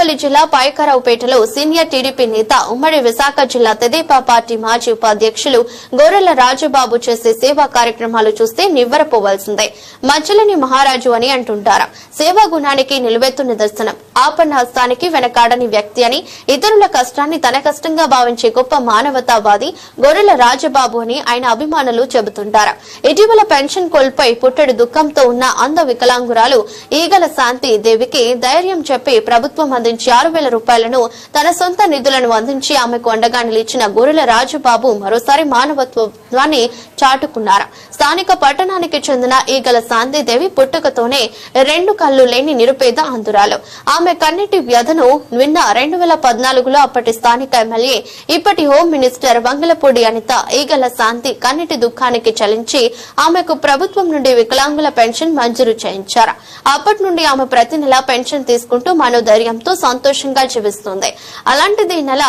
అనకాపల్లి జిల్లా పాయకరావుపేటలో senior TDP నేత ఉమ్మడి విశాఖ జిల్లా తెదేపా పార్టీ మాజీ ఉపాధ్యక్షులు గోరెల రాజుబాబు చేసే సేవా కార్యక్రమాలు చూస్తే నివ్వరపోవాల్సిందే. మచ్చలని మహారాజు అని అంటుంటారు. సేవా గుణానికి నిలువెత్తు నిదర్శనం. ఆపన్న హస్తానికి వెనకాడని వ్యక్తి అని ఇతరుల కష్టాన్ని తన కష్టంగా భావించే గొప్ప మానవతావాది గొర్రెల రాజబాబు అని ఆయన అభిమానులు చెబుతుంటారు. ఇటీవల పెన్షన్ కోల్పోయి పుట్టెడు దుఃఖంతో ఉన్న అంధ వికలాంగురాలు ఈగల శాంతి దేవికి ధైర్యం చెప్పి ప్రభుత్వం అందించి ఆరు వేల రూపాయలను తన సొంత నిధులను అందించి ఆమెకు అండగా నిలిచిన గొర్రెల రాజుబాబు మరోసారి మానవత్వాన్ని చాటుకున్నారు? స్థానిక పట్టణానికి చెందిన ఈగల శాంతిదేవి పుట్టుకతోనే రెండు కళ్ళు లేని నిరుపేద అంధురాలు. ఆమె కన్నిటి వ్యధను నిన్న రెండు వేల పద్నాలుగులో అప్పటి స్థానిక ఎమ్మెల్యే ఇప్పటి హోం మినిస్టర్ వంగలపూడి అనిత ఈగల శాంతి కన్నిటి దుఃఖానికి చలించి ఆమెకు ప్రభుత్వం నుండి వికలాంగుల పెన్షన్ మంజూరు చేయించారు. అప్పటి నుండి ఆమె ప్రతి నెల పెన్షన్ తీసుకుంటూ మనోధైర్యంతో సంతోషంగా జీవిస్తుంది. అలాంటిది ఈ నెల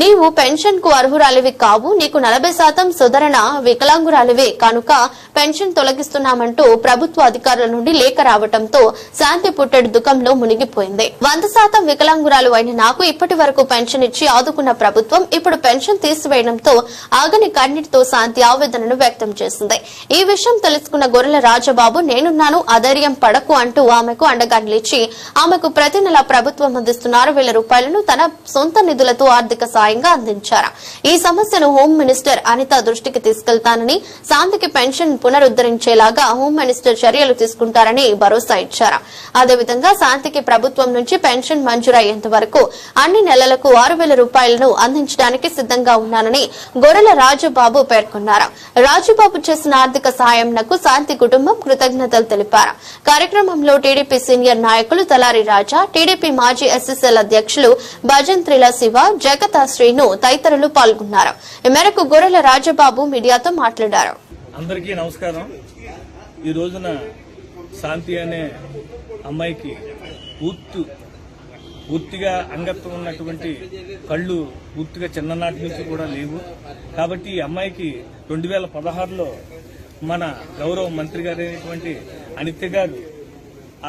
నీవు పెన్షన్కు అర్హురాలివి కావు నీకు నలభై శాతం సుధరణ వికలాంగురాలివే. కనుక పెన్షన్ తొలగిస్తున్నామంటూ ప్రభుత్వ అధికారుల నుండి లేఖ రావడంతో శాంతి పుట్టెడు దుఃఖంలో మునిగిపోయింది. వంద శాతం వికలాంగురాలు అయిన నాకు ఇప్పటి వరకు పెన్షన్ ఇచ్చి ఆదుకున్న ప్రభుత్వం ఇప్పుడు పెన్షన్ తీసివేయడంతో ఆగని కన్నీటితో శాంతి ఆవేదనను వ్యక్తం చేసింది. ఈ విషయం తెలుసుకున్న గొర్రెల రాజబాబు నేనున్నాను అధైర్యం పడకు అంటూ ఆమెకు అండగా నిలిచి ఆమెకు ప్రతి నెల ప్రభుత్వం అందిస్తున్న ఆరు వేల రూపాయలను తన సొంత నిధులతో ఆర్థిక సాయంగా అందించారు. ఈ సమస్యను హోం మినిస్టర్ అనిత దృష్టికి తీసుకెళ్తానని శాంతికి పెన్షన్ పునరుద్దరించేలాగా హోం మినిస్టర్ చర్యలు తీసుకుంటారని భరోసా ఇచ్చారు. అదేవిధంగా శాంతికి ప్రభుత్వం నుంచి పెన్షన్ మంజూరయ్యేంత వరకు అన్ని నెలలకు ఆరు వేల రూపాయలను అందించడానికి సిద్దంగా ఉన్నానని గొర్రెల రాజుబాబు పేర్కొన్నారు. రాజుబాబు చేసిన ఆర్థిక సహాయంకు శాంతి కుటుంబం కృతజ్ఞతలు తెలిపారు. కార్యక్రమంలో టీడీపీ సీనియర్ నాయకులు తలారి రాజా టీడీపీ మాజీ ఎస్ఎస్ఎల్ అధ్యక్షులు భజంత్రిల శివ జగత శ్రీను తదితరులు పాల్గొన్నారు. ఈ మేరకు గొర్రెల రాజబాబు మీడియాతో మాట్లాడారు. అందరికీ నమస్కారం. ఈ రోజున శాంతి అనే అమ్మాయికి పూర్తి పూర్తిగా అంగత్వం ఉన్నటువంటి కళ్ళు పూర్తిగా చిన్ననాటి నుంచి కూడా లేవు. కాబట్టి ఈ అమ్మాయికి రెండు వేల పదహారులో మన గౌరవ మంత్రి గారైనటువంటి అనిత్య గారు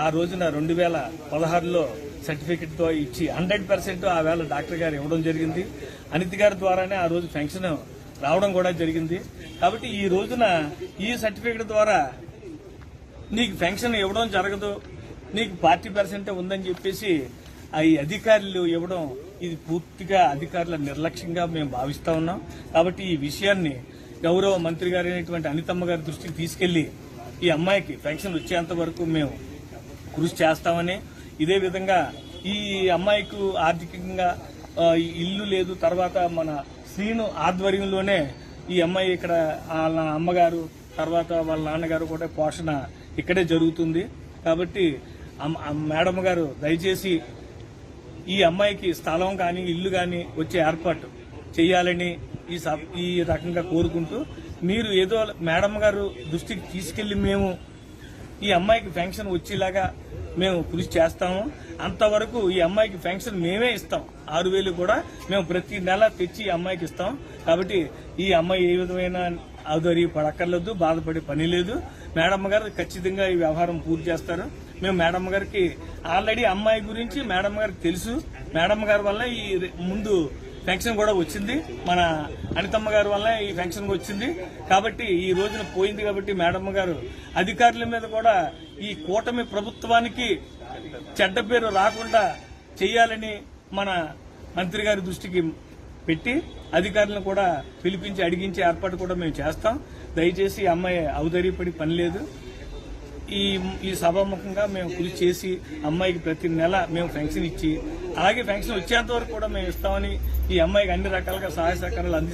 ఆ రోజున రెండు వేల పదహారులో సర్టిఫికెట్తో ఇచ్చి హండ్రెడ్ పర్సెంట్ ఆ వేళ డాక్టర్ గారు ఇవ్వడం జరిగింది. అనిత్ గారి ద్వారానే ఆ రోజు పెన్షన్ రావడం కూడా జరిగింది. కాబట్టి ఈ రోజున ఈ సర్టిఫికెట్ ద్వారా నీకు పెన్షన్ ఇవ్వడం జరగదు నీకు పార్టీ పర్సెంటే ఉందని చెప్పేసి ఆ ఈ అధికారులు ఇవ్వడం ఇది పూర్తిగా అధికారుల నిర్లక్ష్యంగా మేము భావిస్తా ఉన్నాం. కాబట్టి ఈ విషయాన్ని గౌరవ మంత్రి గారైనటువంటి అనితమ్మ గారి దృష్టికి తీసుకెళ్ళి ఈ అమ్మాయికి పెన్షన్ వచ్చేంత వరకు మేము కృషి చేస్తామని ఇదే విధంగా ఈ అమ్మాయికు ఆర్థికంగా ఇల్లు లేదు. తర్వాత మన శ్రీను ఆధ్వర్యంలోనే ఈ అమ్మాయి ఇక్కడ వాళ్ళ అమ్మగారు తర్వాత వాళ్ళ నాన్నగారు కూడా పోషణ ఇక్కడే జరుగుతుంది. కాబట్టి మేడం గారు దయచేసి ఈ అమ్మాయికి స్థలం కానీ ఇల్లు కానీ వచ్చే ఏర్పాటు చేయాలని ఈ ఈ రకంగా కోరుకుంటూ మీరు ఏదో మేడం గారు దృష్టికి తీసుకెళ్ళి మేము ఈ అమ్మాయికి ఫెన్షన్ వచ్చేలాగా మేము కృషి చేస్తాము. అంతవరకు ఈ అమ్మాయికి ఫెన్షన్ మేమే ఇస్తాం. ఆరు వేలు కూడా మేము ప్రతి నెల తెచ్చి ఈ అమ్మాయికి ఇస్తాం. కాబట్టి ఈ అమ్మాయి ఏ విధమైన ఆదరి పడక్కర్లేదు బాధపడే పని లేదు. మేడం గారు ఖచ్చితంగా ఈ వ్యవహారం పూర్తి చేస్తారు. మేము మేడం గారికి ఆల్రెడీ అమ్మాయి గురించి మేడం గారికి తెలుసు. మేడం గారి వల్ల ఈ ముందు పెన్షన్ కూడా వచ్చింది. మన అనితమ్మ గారి వల్ల ఈ పెన్షన్ వచ్చింది. కాబట్టి ఈ రోజున పోయింది కాబట్టి మేడమ్మ గారు అధికారుల మీద కూడా ఈ కూటమి ప్రభుత్వానికి చెడ్డ పేరు రాకుండా చేయాలని మన మంత్రి గారి దృష్టికి పెట్టి అధికారులను కూడా పిలిపించి అడిగించే ఏర్పాటు కూడా మేము చేస్తాం. దయచేసి అమ్మాయి ఔదర్యపడి పని లేదు. ఈ ఈ సభాముఖంగా మేము కృషి చేసి అమ్మాయికి ప్రతి నెల మేము పెన్షన్ ఇచ్చి అలాగే పెన్షన్ వచ్చేంత వరకు కూడా మేము ఇస్తామని ఈ అమ్మాయికి అన్ని రకాలుగా సహాయ సహకారాలు అంది